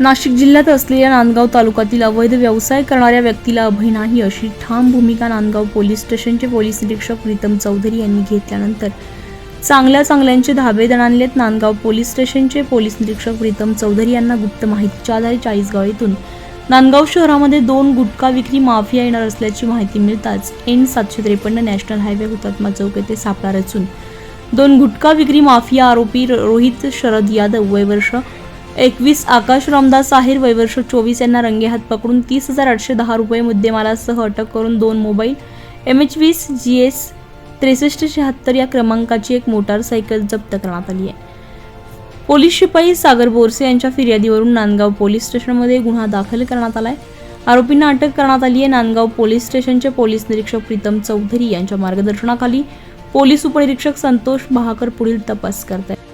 नाशिक जिल्ह्यात असलेल्या नांदगाव तालुक्यातील अवैध व्यवसाय करणाऱ्या व्यक्तीला अभय नाही अशी ठाम भूमिका नांदगाव पोलीस स्टेशनचे पोलीस निरीक्षक प्रीतम चौधरी यांनी घेतल्यानंतर चांगल्या चांगल्यांचे धाबे दणानलेत नांदगाव पोलीस स्टेशनचे पोलीस निरीक्षक प्रीतम चौधरी यांना गुप्त माहितीच्या आधारे चाळीसगाव येथून नांदगाव शहरामध्ये दोन गुटखा विक्री माफिया येणार असल्याची माहिती मिळताच एन सातशे त्रेपन्न नॅशनल हायवे हुतात्मा चौक येथे सापळा रचून दोन गुटखा विक्री माफिया आरोपी रोहित शरद यादव वय वर्ष एकवीस आकाश रामदास आहेर वयवर्ष चोवीस यांना रंगेहात पकडून तीस हजार आठशे दहा रुपये मुद्देमालासह अटक करून दोन मोबाईल एम एच वीस जी एस त्रेसष्ट शहात्तर या क्रमांकाची एक मोटारसायकल जप्त करण्यात आली आहे. पोलीस शिपाई सागर बोरसे यांच्या फिर्यादीवरून नांदगाव पोलीस स्टेशनमध्ये गुन्हा दाखल करण्यात आला आहे. आरोपींना अटक करण्यात आली आहे. नांदगाव पोलीस स्टेशनचे पोलीस निरीक्षक प्रीतम चौधरी यांच्या मार्गदर्शनाखाली पोलीस उपनिरीक्षक संतोष बहाकर पुढील तपास करत आहेत